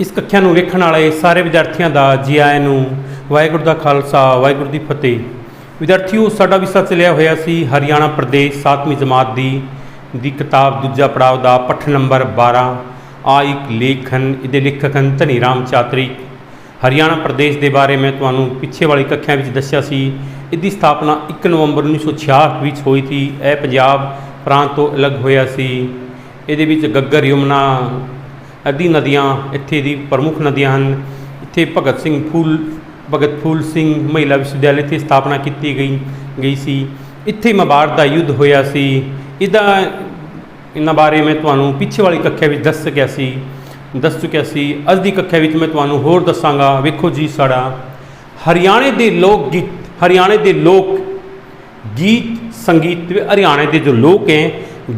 ਇਸ ਕੱਖਿਆ ਨੂੰ ਵੇਖਣ ਵਾਲੇ ਸਾਰੇ ਵਿਦਿਆਰਥੀਆਂ ਦਾ ਜੀ ਆਇਆਂ ਨੂੰ ਵਾਹਿਗੁਰੂ ਦਾ ਖਾਲਸਾ, ਵਾਹਿਗੁਰੂ ਦੀ ਫਤਿਹ। ਵਿਦਿਆਰਥੀਓ, ਸਾਡਾ ਵਿਸ਼ਾ ਚੱਲਿਆ ਹੋਇਆ ਸੀ ਹਰਿਆਣਾ ਪ੍ਰਦੇਸ਼ 7ਵੀਂ ਜਮਾਤ ਦੀ ਦੀ ਕਿਤਾਬ ਦੂਜਾ ਪੜਾਅ ਦਾ ਪੱਠ ਨੰਬਰ 12 ਆ ਇੱਕ ਲੇਖਨ, ਇਹਦੇ ਲੇਖਕ ਹਨ ਧਨੀ ਰਾਮ ਚਾਤਰੀ ਹਰਿਆਣਾ ਪ੍ਰਦੇਸ਼ ਦੇ ਬਾਰੇ ਮੈਂ ਤੁਹਾਨੂੰ ਪਿੱਛੇ ਵਾਲੀ ਕੱਖਿਆਂ ਵਿੱਚ ਦੱਸਿਆ ਸੀ, ਇਹਦੀ ਸਥਾਪਨਾ 1 ਨਵੰਬਰ 1966 ਵਿੱਚ ਹੋਈ ਸੀ, ਇਹ ਪੰਜਾਬ ਪ੍ਰਾਂਤ ਤੋਂ ਅਲੱਗ ਹੋਇਆ ਸੀ। ਇਹਦੇ ਵਿੱਚ ਗੱਗਰ ਯਮੁਨਾ ਆਦਿ ਨਦੀਆਂ ਇੱਥੇ ਦੀ ਪ੍ਰਮੁੱਖ ਨਦੀਆਂ ਹਨ। ਇੱਥੇ ਭਗਤ ਸਿੰਘ ਫੂਲ, ਭਗਤ ਫੂਲ ਸਿੰਘ ਮਹਿਲਾ ਵਿਸ਼ਵਵਿਦਿਆਲੇ ਦੀ ਸਥਾਪਨਾ ਕੀਤੀ ਗਈ ਗਈ ਸੀ। ਇੱਥੇ ਮਬਾਰ ਦਾ ਯੁੱਧ ਹੋਇਆ ਸੀ। ਇਹਦਾ, ਇਹਨਾਂ ਬਾਰੇ ਮੈਂ ਤੁਹਾਨੂੰ ਪਿੱਛੇ ਵਾਲੀ ਕੱਖਿਆ ਵਿੱਚ ਦੱਸ ਸਕਿਆ ਸੀ, ਦੱਸ ਚੁੱਕਿਆ ਸੀ। ਅੱਜ ਦੀ ਕੱਖਿਆ ਵਿੱਚ ਮੈਂ ਤੁਹਾਨੂੰ ਹੋਰ ਦੱਸਾਂਗਾ। ਵੇਖੋ ਜੀ ਸਾਡਾ, ਹਰਿਆਣੇ ਦੇ ਲੋਕ ਗੀਤ, ਹਰਿਆਣੇ ਦੇ ਲੋਕ ਗੀਤ ਸੰਗੀਤ, ਹਰਿਆਣੇ ਦੇ ਜੋ ਲੋਕ ਹੈ,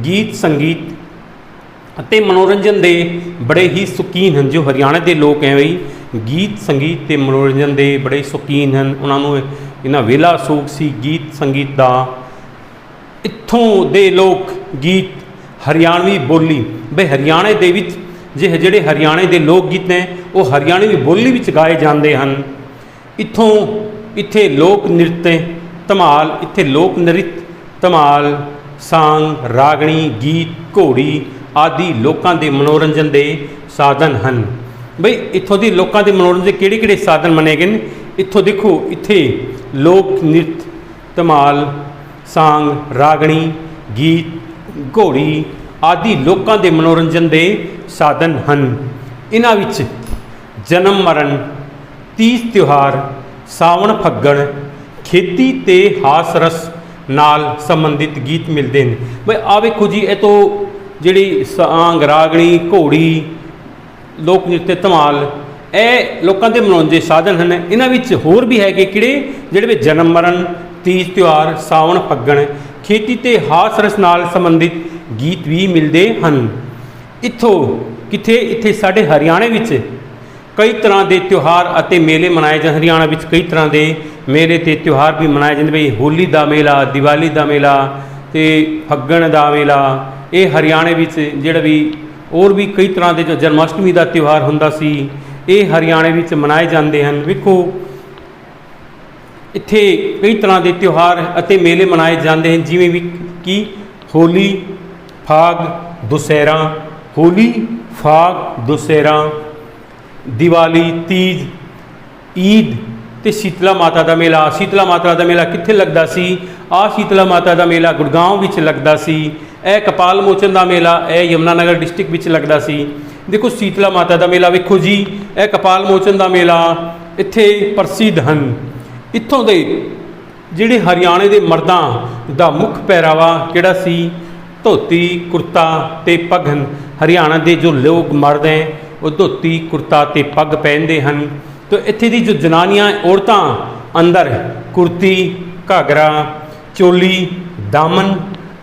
ਗੀਤ ਸੰਗੀਤ ਅਤੇ ਮਨੋਰੰਜਨ ਦੇ ਬੜੇ ਹੀ ਸ਼ੌਕੀਨ ਹਨ, ਜੋ ਹਰਿਆਣਾ ਦੇ ਲੋਕ ਹੈ ਬਈ ਗੀਤ, ਸੰਗੀਤ ਤੇ ਮਨੋਰੰਜਨ ਦੇ ਬੜੇ ਸ਼ੌਕੀਨ ਹਨ। ਉਹਨਾਂ ਨੂੰ ਇਹਨਾਂ ਵੇਲਾ ਸ਼ੌਕ ਸੀ, ਗੀਤ, ਸੰਗੀਤ ਦਾ। ਇੱਥੋਂ ਦੇ ਲੋਕ ਗੀਤ, ਹਰਿਆਣਵੀ ਬੋਲੀ। ਬਈ ਹਰਿਆਣੇ ਦੇ ਵਿੱਚ ਜੇ ਜਿਹੜੇ ਹਰਿਆਣੇ ਦੇ ਲੋਕ ਗੀਤ ਨੇ, ਉਹ ਹਰਿਆਣਵੀ ਬੋਲੀ ਵਿੱਚ ਗਾਏ ਜਾਂਦੇ ਹਨ। ਇੱਥੋਂ ਇੱਥੇ ਲੋਕ ਨ੍ਰਿਤ, ਧਮਾਲ, ਇੱਥੇ ਲੋਕ ਨ੍ਰਿਤ, ਧਮਾਲ, ਸਾਂਗ, ਰਾਗਣੀ, ਗੀਤ, ਘੋੜੀ ਆਦਿ ਲੋਕਾਂ ਦੇ ਮਨੋਰੰਜਨ ਦੇ ਸਾਧਨ ਹਨ। ਬਈ, ਇੱਥੋਂ ਦੀ ਲੋਕਾਂ ਦੇ ਮਨੋਰੰਜਨ ਦੇ ਕਿਹੜੇ ਕਿਹੜੇ ਸਾਧਨ ਮੰਨੇ ਗਏ ਨੇ? ਇੱਥੋਂ ਦੇਖੋ, ਇੱਥੇ ਲੋਕ ਨ੍ਰਿਤ, ਧਮਾਲ, ਸਾਂਗ, ਰਾਗਣੀ, ਗੀਤ, ਘੋੜੀ ਆਦਿ ਲੋਕਾਂ ਦੇ ਮਨੋਰੰਜਨ ਦੇ ਸਾਧਨ ਹਨ। ਇਹਨਾਂ ਵਿੱਚ ਜਨਮ ਮਰਨ, ਤੀਜ ਤਿਉਹਾਰ, ਸਾਵਣ ਫੱਗਣ, ਖੇਤੀ ਤੇ ਹਾਸ ਰਸ ਨਾਲ ਸੰਬੰਧਿਤ ਗੀਤ ਮਿਲਦੇ ਨੇ। ਬਈ ਆ ਵੇਖੋ ਜੀ, ਇਹ ਤੋਂ ਜਿਹੜੀ ਸਾਂਗ, ਰਾਗਣੀ, ਘੋੜੀ, ਲੋਕ ਨ੍ਰਿਤ, ਧਮਾਲ, ਇਹ ਲੋਕਾਂ ਦੇ ਮਨੋਰੰਜਨ ਸਾਧਨ ਹਨ। ਇਹਨਾਂ ਵਿੱਚ ਹੋਰ ਵੀ ਹੈਗੇ ਕਿਹੜੇ? ਜਿਹੜੇ ਵਿੱਚ ਜਨਮ, ਮਰਨ, ਤੀਜ ਤਿਉਹਾਰ, ਸਾਵਣ, ਫੱਗਣ, ਖੇਤੀ ਤੇ ਹਾਸ ਰਸ ਨਾਲ ਸੰਬੰਧਿਤ ਗੀਤ ਵੀ ਮਿਲਦੇ ਹਨ। ਇੱਥੋਂ ਕਿਥੇ? ਇੱਥੇ ਸਾਡੇ ਹਰਿਆਣੇ ਵਿੱਚ ਕਈ ਤਰ੍ਹਾਂ ਦੇ ਤਿਉਹਾਰ ਅਤੇ ਮੇਲੇ ਮਨਾਏ ਜਾਂਦੇ ਹਰਿਆਣਾ ਵਿੱਚ ਕਈ ਤਰ੍ਹਾਂ ਦੇ ਮੇਲੇ ਤੇ ਤਿਉਹਾਰ ਵੀ ਮਨਾਏ ਜਾਂਦੇ ਬਈ ਹੋਲੀ ਦਾ ਮੇਲਾ, ਦੀਵਾਲੀ ਦਾ ਮੇਲਾ ਤੇ ਫੱਗਣ ਦਾ ਮੇਲਾ ਇਹ ਹਰਿਆਣੇ ਵਿੱਚ ਜਿਹੜਾ ਵੀ ਹੋਰ ਵੀ ਕਈ ਤਰ੍ਹਾਂ ਦੇ ਜੋ ਜਨਮਾਸ਼ਟਮੀ ਦਾ ਤਿਉਹਾਰ ਹੁੰਦਾ ਸੀ, ਇਹ ਹਰਿਆਣੇ ਵਿੱਚ ਮਨਾਏ ਜਾਂਦੇ ਹਨ। ਵੇਖੋ, ਇੱਥੇ ਕਈ ਤਰ੍ਹਾਂ ਦੇ ਤਿਉਹਾਰ ਅਤੇ ਮੇਲੇ ਮਨਾਏ ਜਾਂਦੇ ਹਨ, ਜਿਵੇਂ ਵੀ ਕਿ ਹੋਲੀ, ਫਾਗ, ਦੁਸਹਿਰਾ। ਹੋਲੀ, ਫਾਗ, ਦੁਸਹਿਰਾ, ਦੀਵਾਲੀ, ਤੀਜ, ਈਦ ਤੇ ਸ਼ੀਤਲਾ ਮਾਤਾ ਦਾ ਮੇਲਾ। ਸ਼ੀਤਲਾ ਮਾਤਾ ਦਾ ਮੇਲਾ ਕਿੱਥੇ ਲੱਗਦਾ ਸੀ? ਆ ਸ਼ੀਤਲਾ ਮਾਤਾ ਦਾ ਮੇਲਾ ਗੁੜਗਾਉਂ ਵਿੱਚ ਲੱਗਦਾ ਸੀ। ਇਹ ਕਪਾਲ ਮੋਚਨ ਦਾ ਮੇਲਾ, ਇਹ ਯਮੁਨਾਨਗਰ ਡਿਸਟ੍ਰਿਕਟ ਵਿੱਚ ਲੱਗਦਾ ਸੀ। ਦੇਖੋ, ਸ਼ੀਤਲਾ ਮਾਤਾ ਦਾ ਮੇਲਾ ਵੇਖੋ ਜੀ। ਇਹ ਕਪਾਲ ਮੋਚਨ ਦਾ ਮੇਲਾ ਇੱਥੇ ਪ੍ਰਸਿੱਧ ਹਨ। ਇੱਥੋਂ ਦੇ ਜਿਹੜੇ ਹਰਿਆਣੇ ਦੇ ਮਰਦਾਂ ਦਾ ਮੁੱਖ ਪਹਿਰਾਵਾ ਕਿਹੜਾ ਸੀ? ਧੋਤੀ, ਕੁਰਤਾ ਤੇ ਪੱਗ ਹਨ। ਹਰਿਆਣਾ ਦੇ ਜੋ ਲੋਕ ਮਰਦ ਹੈ, ਉਹ ਧੋਤੀ, ਕੁਰਤਾ ਤੇ ਪੱਗ ਪਹਿਨਦੇ ਹਨ। ਤੇ ਇੱਥੇ ਦੀ ਜੋ ਜਨਾਨੀਆਂ, ਔਰਤਾਂ ਅੰਦਰ ਕੁਰਤੀ, ਘਾਗਰਾ, ਚੋਲੀ, ਦਾਮਨ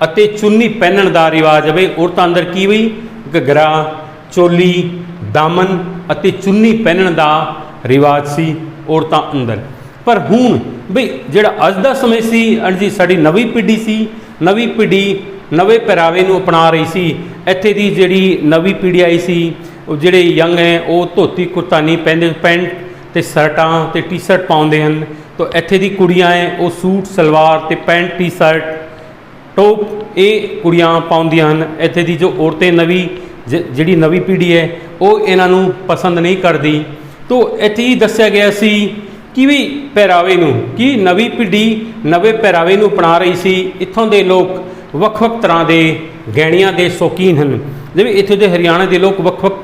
ਅਤੇ ਚੁੰਨੀ ਪਹਿਨਣ ਦਾ ਰਿਵਾਜ ਹੈ ਬਈ ਔਰਤਾਂ ਅੰਦਰ ਕੀ ਬਈ ਘੱਗਰਾ, ਚੋਲੀ, ਦਾਮਨ ਅਤੇ ਚੁੰਨੀ ਪਹਿਨਣ ਦਾ ਰਿਵਾਜ ਸੀ ਔਰਤਾਂ ਅੰਦਰ। ਪਰ ਹੁਣ ਬਈ ਜਿਹੜਾ ਅੱਜ ਦਾ ਸਮੇਂ ਸੀ ਅਣਜੀ ਸਾਡੀ ਨਵੀਂ ਪੀੜ੍ਹੀ ਸੀ, ਨਵੀਂ ਪੀੜ੍ਹੀ ਨਵੇਂ ਪਹਿਰਾਵੇ ਨੂੰ ਅਪਣਾ ਰਹੀ ਸੀ, ਇੱਥੇ ਦੀ ਜਿਹੜੀ ਨਵੀਂ ਪੀੜ੍ਹੀ ਆਈ ਸੀ, ਉਹ ਜਿਹੜੇ ਯੰਗ ਹੈ, ਉਹ ਧੋਤੀ ਕੁਰਤਾ ਨਹੀਂ ਪਹਿਨਦੇ, ਪੈਂਟ ਤੇ ਸ਼ਰਟਾਂ ਤੇ ਟੀ-ਸ਼ਰਟ ਪਾਉਂਦੇ ਹਨ। ਤਾਂ ਇੱਥੇ ਦੀ ਕੁੜੀਆਂ ਹੈ, ਉਹ ਸੂਟ, ਸਲਵਾਰ ਤੇ ਪੈਂਟ, ਟੀ-ਸ਼ਰਟ ਟੋਪ ਇਹ ਕੁੜੀਆਂ ਪਾਉਂਦੀਆਂ ਹਨ। ਇੱਥੇ ਦੀ ਜੋ ਔਰਤਾਂ ਨਵੀਂ ਜ- ਜਿਹੜੀ ਨਵੀਂ ਪੀੜ੍ਹੀ ਹੈ, ਉਹ ਇਹਨਾਂ ਨੂੰ ਪਸੰਦ ਨਹੀਂ ਕਰਦੀ। ਤੋਂ ਇੱਥੇ ਹੀ ਦੱਸਿਆ ਗਿਆ ਸੀ ਕਿ ਵੀ ਪਹਿਰਾਵੇ ਨੂੰ, ਕਿ ਨਵੀਂ ਪੀੜ੍ਹੀ ਨਵੇਂ ਪਹਿਰਾਵੇ ਨੂੰ ਅਪਣਾ ਰਹੀ ਸੀ। ਇੱਥੋਂ ਦੇ ਲੋਕ ਵੱਖ-ਵੱਖ ਤਰ੍ਹਾਂ ਦੇ ਗਹਿਣੀਆਂ ਦੇ ਸ਼ੌਕੀਨ ਹਨ। ਜਿਵੇਂ ਇੱਥੇ ਦੇ ਹਰਿਆਣਾ ਦੇ ਲੋਕ ਵੱਖ-ਵੱਖ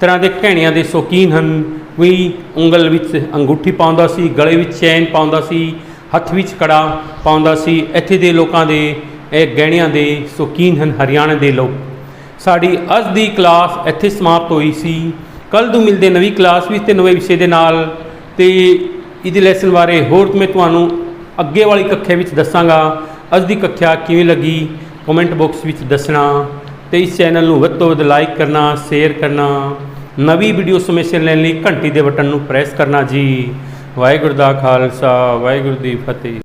ਤਰ੍ਹਾਂ ਦੇ ਗਹਿਣਿਆਂ ਦੇ ਸ਼ੌਕੀਨ ਹਨ। ਕੋਈ ਉਂਗਲ ਵਿੱਚ ਅੰਗੂਠੀ ਪਾਉਂਦਾ ਸੀ, ਗਲੇ ਵਿੱਚ ਚੈਨ ਪਾਉਂਦਾ ਸੀ, ਹੱਥ ਵਿੱਚ ਕੜਾ ਪਾਉਂਦਾ ਸੀ। ਇੱਥੇ ਦੇ ਲੋਕਾਂ ਦੇ ਇਹ ਗਹਿਣਿਆਂ ਦੇ ਸ਼ੌਕੀਨ ਹਨ ਹਰਿਆਣਾ ਦੇ ਲੋਕ। ਸਾਡੀ ਅੱਜ ਦੀ ਕਲਾਸ ਇੱਥੇ ਸਮਾਪਤ ਹੋਈ ਸੀ। ਕੱਲ ਨੂੰ ਮਿਲਦੇ ਨਵੀਂ ਕਲਾਸ ਵਿੱਚ ਤੇ ਨਵੇਂ ਵਿਸ਼ੇ ਦੇ ਨਾਲ। ਤੇ ਇਹਦੇ ਲੈਸਨ ਬਾਰੇ ਹੋਰ ਮੈਂ ਤੁਹਾਨੂੰ ਅੱਗੇ ਵਾਲੀ ਕੱਖਿਆ ਵਿੱਚ ਦੱਸਾਂਗਾ। ਅੱਜ ਦੀ ਕੱਖਿਆ ਕਿਵੇਂ ਲੱਗੀ? ਕਮੈਂਟ ਬਾਕਸ ਵਿੱਚ ਦੱਸਣਾ। ਤੇ ਇਸ ਚੈਨਲ ਨੂੰ ਵੱਧ ਤੋਂ ਵੱਧ ਲਾਈਕ ਕਰਨਾ ਸ਼ੇਅਰ ਕਰਨਾ। ਨਵੀਂ ਵੀਡੀਓ ਸਮੇਂ ਲੈਣ ਲਈ ਘੰਟੀ ਦੇ ਬਟਨ ਨੂੰ ਪ੍ਰੈਸ ਕਰਨਾ ਜੀ। ਵਾਹਿਗੁਰੂ ਦਾ ਖਾਲਸਾ, ਵਾਹਿਗੁਰੂ ਦੀ ਫਤਿਹ।